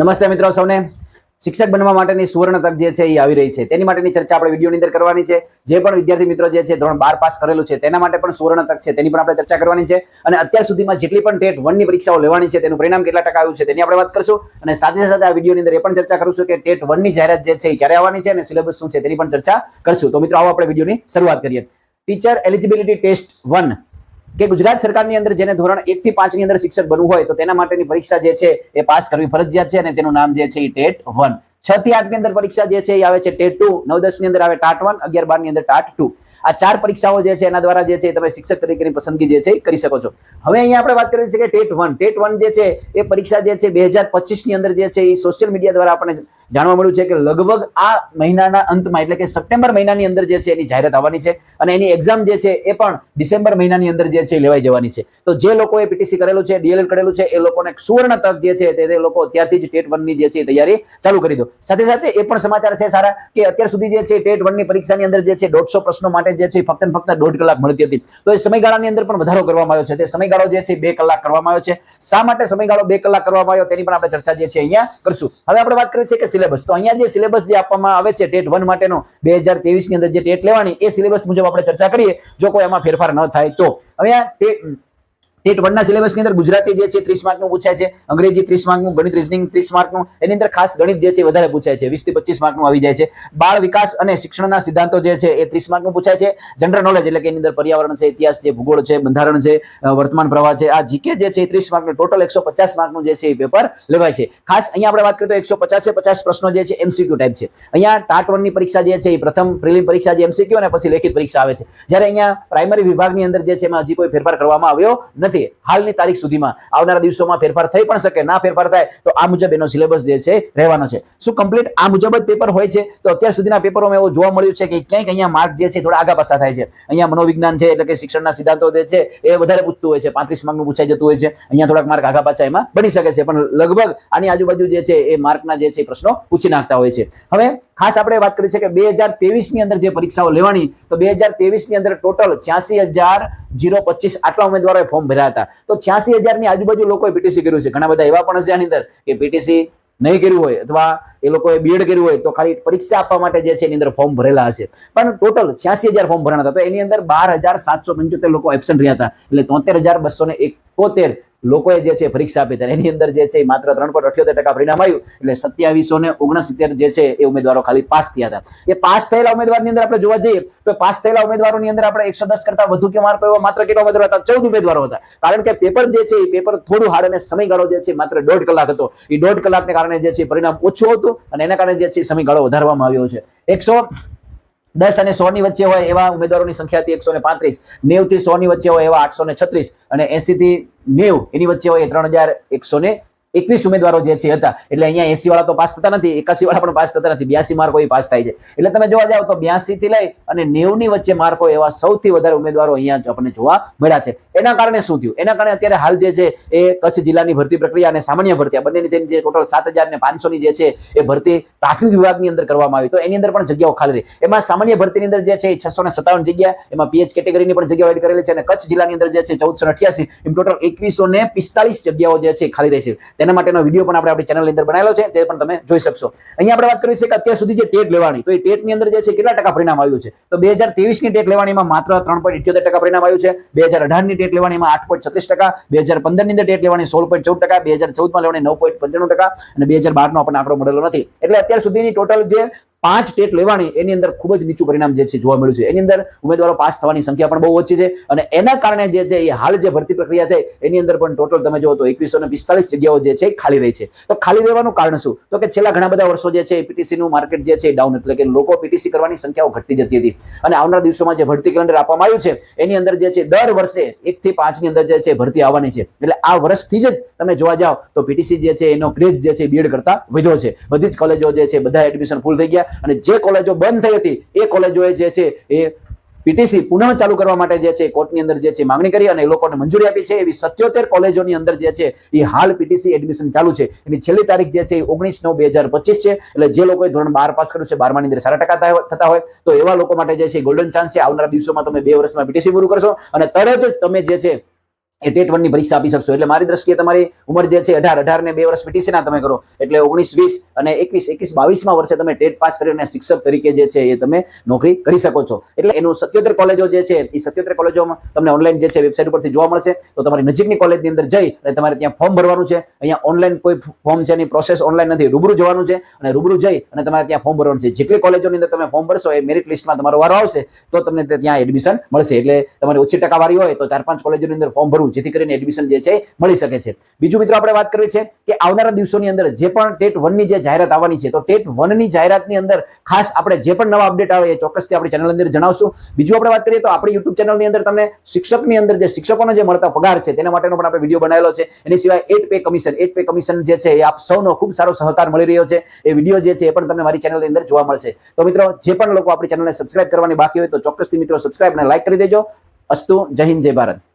નમસ્તે મિત્રો સૌને. શિક્ષક બનવા માટેની સુવર્ણ તક જે છે એ આવી રહી છે. તેની માટેની ચર્ચા આપણે વિડીયોની અંદર કરવાની છે. જે પણ વિદ્યાર્થી મિત્રો જે છે ધોરણ બાર પાસ કરેલું છે, તેના માટે પણ સુવર્ણ તક છે. તેની પણ આપણે ચર્ચા કરવાની છે. અને અત્યાર સુધીમાં જેટલી પણ ટેટ વનની પરીક્ષાઓ લેવાની છે, તેનું પરિણામ કેટલા ટકા આવ્યું છે, તેની આપણે વાત કરશું. અને સાથે સાથે આ વિડીયોની અંદર એ પણ ચર્ચા કરશું કે ટેટ વનની જાહેરાત જે છે એ ક્યારે આવવાની છે અને સિલેબસ શું છે તેની પણ ચર્ચા કરશું. તો મિત્રો, આવો આપણે વિડીયોની શરૂઆત કરીએ. Teacher eligibility test one. કે ગુજરાત સરકારની અંદર જેને ધોરણ એક થી પાંચની અંદર શિક્ષક બનવું હોય તો તેના માટેની પરીક્ષા જે છે એ પાસ કરવી ફરજિયાત છે અને તેનું નામ જે છે એ ટેટ વન. છ થી આઠની અંદર પરીક્ષા જે છે એ આવે છે ટેટ ટુ નવ દસની અંદર આવે ટાટ વન અગિયાર બારની અંદર ટાટ ટુ આ ચાર પરીક્ષાઓ જે છે એના દ્વારા જે છે તમે શિક્ષક તરીકેની પસંદગી જે છે એ કરી શકો છો હવે અહીંયા આપણે વાત કરીએ છીએ કે ટેટ વન ટેટ વન જે છે એ પરીક્ષા જે છે બે હજાર પચીસની અંદર જે છે એ સોશિયલ મીડિયા દ્વારા આપણને જાણવા મળ્યું છે કે લગભગ આ મહિનાના અંતમાં એટલે કે સપ્ટેમ્બર મહિનાની અંદર જે છે એની જાહેરાત આવવાની છે અને એની એક્ઝામ જે છે એ પણ ડિસેમ્બર મહિનાની અંદર જે છે એ લેવાઈ જવાની છે તો જે લોકોએ પીટીસી કરેલું છે ડીએલએડ કરેલું છે એ લોકોને સુવર્ણ તક જે છે તે લોકો અત્યારથી જ ટેટ વનની જે છે એ તૈયારી ચાલુ કરી દો સાથે સાથે એ પણ સમાચાર છે સારા કે અત્યાર સુધી જે છે ટેટ વનની પરીક્ષાની અંદર જે છે દોઢસો પ્રશ્નો માટે જે છે ફક્ત ફક્ત દોઢ કલાક મળતી હતી. તો એ સમયગાળાની અંદર પણ વધારો કરવામાં આવ્યો છે. તે સમયગાળો જે છે બે કલાક કરવામાં આવ્યો છે. શા માટે સમયગાળો બે કલાક કરવામાં આવ્યો તેની પણ આપણે ચર્ચા જે છે અહીંયા કરશું. હવે આપણે વાત કરીએ છીએ કે સિલેબસ. તો અહીંયા જે સિલેબસ જે આપવામાં આવે છે ટેટ વન માટેનો બે હજારની અંદર જે ટેટ લેવાની એ સિલેબસ મુજબ આપણે ચર્ચા કરીએ. જો કોઈ એમાં ફેરફાર ન થાય તો. હવે આ ટેટ વનના સિલેબસની અંદર ગુજરાતી જે છે ત્રીસ માર્કનું પૂછાય છે, અંગ્રેજી ત્રીસ માર્કનું, ગણિત રિઝનિંગ ત્રીસ માર્કનું, એની અંદર ખાસ ગણિત જે છે વધારે પૂછાય છે, વીસથી પચીસ માર્કનું આવી જાય છે. બાળ વિકાસ અને શિક્ષણના સિદ્ધાંતો જે છે એ ત્રીસ માર્કનું પૂછાય છે. જનરલ નોલેજ એટલે કે એની અંદર પર્યાવરણ છે, ઇતિહાસ છે, ભૂગોળ છે, બંધારણ છે વર્તમાન પ્રવાહ છે, આ જીકે જે છે એ ત્રીસ માર્કનું ટોટલ એકસો પચાસ માર્કનું જે છે એ પેપર લેવાય છે. ખાસ અહીંયા આપણે વાત કરીએ તો એકસો પચાસે પચાસ પ્રશ્નો જે છે એમસીક્યુ ટાઈપ છે. અહીંયા ટાટ વનની પરીક્ષા જે છે એ પ્રથમ પ્રિલિમ પરીક્ષા જે એમસીક્યુ અને પછી લેખિત પરીક્ષા આવે છે. જ્યારે અહીંયા પ્રાઇમરી વિભાગની અંદર જે છે એમાં હજી કોઈ ફેરફાર કરવામાં આવ્યો નથી. હાલની તારીખ સુધીમાં આવનારા દિવસોમાં ફેરફાર થઈ પણ શકે, ના ફેરફાર થાય, તો આ મુજબ એનો સિલેબસ જે છે રહેવાનો છે. શું કમ્પ્લીટ આ મુજબ જ પેપર હોય છે? તો અત્યાર સુધીના પેપરોમાં એવું જોવા મળ્યું છે કે ક્યાંક અહીંયા માર્ક જે છે થોડા આગા પાછા થાય છે. અહીંયા મનોવિજ્ઞાન છે એટલે કે શિક્ષણના સિદ્ધાંતો જે છે એ વધારે પૂછતું હોય છે. પાંત્રીસ માર્કનું પૂછાઈ જતું હોય છે. અહીંયા થોડાક માર્ક આગા પાછા એમાં બની શકે છે. પણ લગભગ આની આજુબાજુ જે છે એ માર્કના જે છે પ્રશ્નો પૂછી નાખતા હોય છે. હવે ખાસ આપણે વાત કરી છે કે બે હજારની અંદર જે પરીક્ષાઓ લેવાની, તો બે હજારની અંદર ટોટલ છ્યાસી હજાર જીરો પચીસ આટલા ઉમેદવારોએ ફોર્મ ભર્યા હતા. તો છ્યાસી હજારની આજુબાજુ લોકોએ પીટીસી કર્યું છે. ઘણા બધા એવા પણ હશે આની અંદર કે પીટીસી નહીં કર્યું હોય અથવા એ લોકોએ બીએડ કર્યું હોય તો ખાલી પરીક્ષા આપવા માટે જે છે એની અંદર ફોર્મ ભરેલા હશે. પણ ટોટલ છ્યાસી હજાર ફોર્મ ભરાણા હતા. તો એની અંદર બાર હજાર સાતસો પંચોતેર લોકો એબસન્ટ રહ્યા હતા. એટલે તોતેર હજાર બસો ને એકોતેર લોકોએ જે છે પરીક્ષા આપી હતી એની અંદર જે છે માત્ર ત્રણ પોઈન્ટ અઠ્યોતેર ટકા પરિણામ આવ્યું, એટલે સત્યાવીસો ને ઓગણસિત્તેર જે છે એ ઉમેદવારો ખાલી પાસ થયા હતા. એ પાસ થયેલા ઉમેદવારની અંદર આપણે જોવા જઈએ, તો પાસ થયેલા ઉમેદવારોની અંદર આપણે એકસો દસ કરતા વધુ કે માર્ક એવા માત્ર કેટલા ઉમેદવારો હતા? ચૌદ ઉમેદવારો હતા. કારણ કે પેપર જે છે એ પેપર થોડું હાર્ડ અને સમયગાળો જે છે માત્ર દોઢ કલાક હતો. એ દોઢ કલાકને કારણે જે છે પરિણામ ઓછું હતું અને એના કારણે જે છે સમયગાળો વધારવામાં આવ્યો છે. એકસો દસ અને સો ની વચ્ચે હોય એવા ઉમેદવારોની સંખ્યા હતી એકસો ને પાંત્રીસ. નેવથી સો ની વચ્ચે હોય એવા આઠસો ને છત્રીસ. અને એસી થી નેવ એની વચ્ચે હોય ત્રણ હજાર એકસો ને એકવીસ ઉમેદવારો જે છે હતા, એટલે અહીંયા એસી વાળા તો પાસ થતા નથી, એકાસી વાળા પણ પાસ થતા નથી, બ્યાસી માર્કો એ પાસ થાય છે. એટલે તમે જોવા જાવ તો બ્યાસી થી લઈ અને નેવની વચ્ચે માર્કો એવા સૌથી વધારે ઉમેદવારો અહીંયા આપણને જોવા મળ્યા છે. એના કારણે શું થયું? એના કારણે અત્યારે હાલ જે છે એ કચ્છ જિલ્લાની ભરતી પ્રક્રિયા અને સામાન્ય ભરતી, આ બંનેની તેની જે ટોટલ સાત હજાર ને પાંચસો ની જે છે એ ભરતી પ્રાથમિક વિભાગની અંદર કરવામાં આવી. તો એની અંદર પણ જગ્યાઓ ખાલી રહી. એમાં સામાન્ય ભરતીની અંદર જે છે એ છસો ને સત્તાવન જગ્યા, એમાં પીએચ કેટેગરીની પણ જગ્યાઓ એડ કરેલી છે અને કચ્છ જિલ્લાની અંદર જે છે ચૌદસો અઠ્યાસી, એમ ટોટલ એકવીસો ને પિસ્તાલીસ જગ્યાઓ જે છે ખાલી રહી છે. તેના માટેનો વીડિયો પણ આપણે આપણી ચેનલની અંદર બનાવેલો છે, તે પણ તમે જોઈ શકશો. અહીંયા આપણે વાત કરીએ છીએ કે અત્યાર સુધી જે ટેટ લેવાની, તો એ ટેટની અંદર જે છે, કેટલા ટકા પરિણામ આવ્યું છે? તો બે હજારની ટેટ લેવાનીમાં માત્ર ત્રણ પોઈન્ટ ઇઠ્યોતેર ટકા પરિણામ આવ્યું છે, બે હજાર અઢારની ટેટ લેવાનીમાં આઠ પોઈન્ટ છત્રીસ ટકા, બે હજાર પંદરની અંદર ટેટ લેવાની સોળ પોઈન્ટ ચૌદ ટકા, બે હજાર ચૌદમાં લેવાની નવ પોઈન્ટ પંચાણું ટકા, અને બે હજાર બારનો આપણને આંકડો મળેલો નથી. એટલે અત્યાર સુધીની ટોટલ જે પાંચ ટેટ લેવાની એની અંદર ખૂબ જ નીચું પરિણામ જે છે જોવા મળ્યું છે એની અંદર ઉમેદવારો પાસ થવાની સંખ્યા પણ બહુ ઓછી છે અને એના કારણે જે છે એ હાલ જે ભરતી પ્રક્રિયા થઈ એની અંદર પણ ટોટલ તમે જુઓ તો એકવીસો ને પિસ્તાલીસ જગ્યાઓ જે છે ખાલી રહી છે તો ખાલી રહેવાનું કારણ શું તો કે છેલ્લા ઘણા બધા વર્ષો જે છે પીટીસી નું માર્કેટ જે છે ડાઉન એટલે કે લોકો પીટીસી કરવાની સંખ્યાઓ ઘટતી જતી હતી અને આવનારા દિવસોમાં જે ભરતી કેલેન્ડર આપવામાં આવ્યું છે એની અંદર જે છે દર વર્ષે એક થી પાંચની અંદર જે છે ભરતી આવવાની છે એટલે આ વર્ષથી જ તમે જોવા જાઓ તો પીટીસી જે છે એનો ક્રેઝ જે છે બીએડ કરતા વધ્યો છે બધી જ કોલેજો જે છે બધા એડમિશન ફૂલ થઈ ગયા અને જે કોલેજો બંધ થઈ હતી, એ કોલેજોએ જે છે એ પીટીસી પુનઃ ચાલુ કરવા માટે જે છે કોર્ટની અંદર જે છે માંગણી કરી અને એ લોકોને મંજૂરી આપી છે. એવી સત્યોતેર કોલેજોની અંદર જે છે એ હાલ પીટીસી એડમિશન ચાલુ છે. એની છેલ્લી તારીખ જે છે ઓગણીસ નવ બે હજાર પચીસ છે. એટલે જે લોકોએ ધોરણ બાર પાસ કર્યું છે, બારમાની અંદર સારા ટકા થતા હોય, તો એવા લોકો માટે જે છે ગોલ્ડન ચાન્સ છે. આવનારા દિવસોમાં તમે બે વર્ષમાં પીટીસી પૂરું કરશો. અને તરત જ તમે જે છે એ ટેટ વનની પરીક્ષા આપી શકશો. એટલે મારી દ્રષ્ટિએ તમારી ઉંમર જે છે, અઢાર. અઢાર ને બે વર્ષ પીટીસી ના તમે કરો. એટલે ઓગણીસ, વીસ અને એકવીસ એકવીસ, બાવીસમાં વર્ષે તમે ટેટ પાસ કરીને શિક્ષક તરીકે જે છે એ તમે નોકરી કરી શકો છો. એટલે એનું સત્યોતેર કોલેજો જે છે, એ સત્યોતેર કોલેજોમાં તમને ઓનલાઈન જે છે વેબસાઇટ ઉપરથી જોવા મળશે. તો તમારી નજીકની કોલેજની અંદર જઈ અને તમારે ત્યાં ફોર્મ ભરવાનું છે. અહીંયા ઓનલાઈન કોઈ ફોર્મ છે એની પ્રોસેસ ઓનલાઈન નથી. રૂબરૂ જવાનું છે અને રૂબરૂ જઈ અને તમારે ત્યાં ફોર્મ ભરવાનું છે. જેટલી કોલેજોની અંદર તમે ફોર્મ ભરશો, એ મેરિટ લિસ્ટમાં તમારો વારો આવશે, તો તમને ત્યાં એડમિશન મળશે. એટલે તમારી ઓછી ટકાવારી હોય તો ચાર પાંચ કોલેજોની અંદર ફોર્મ ભરવું જેથી કરીને એડમિશન જે છે મળી શકે છે. બીજું મિત્રો આપણે વાત કરવી છે કે આવનારા દિવસોની અંદર જે પણ ટેટ વનની જે જાહેરાત આવવાની છે, તો ટેટ વનની જાહેરાતની અંદર ખાસ આપણે જે પણ નવા અપડેટ આવે એ ચોક્કસથી આપણી ચેનલ અંદર જણાવશું. બીજું આપણે વાત કરીએ તો આપણી યુટ્યુબ ચેનલની અંદર તમને શિક્ષકની અંદર જે શિક્ષકોને જે મળતા પગાર છે, તેના માટેનો પણ આપણે વીડિયો બનાવેલો છે. એની સિવાય eight pay commission eight pay commission જે છે એ આપ સૌનો ખૂબ સારો સહકાર મળી રહ્યો છે. એ વીડિયો જે છે એ પણ તમને મારી ચેનલની અંદર જોવા મળશે. તો મિત્રો, જે પણ લોકો આપણી ચેનલને સબસ્ક્રાઇબ કરવાની બાકી હોય તો ચોક્કસથી મિત્રો સબસ્ક્રાઇબ અને લાઇક કરી દેજો. અસ્તુ, જય હિન્દ, જય ભારત.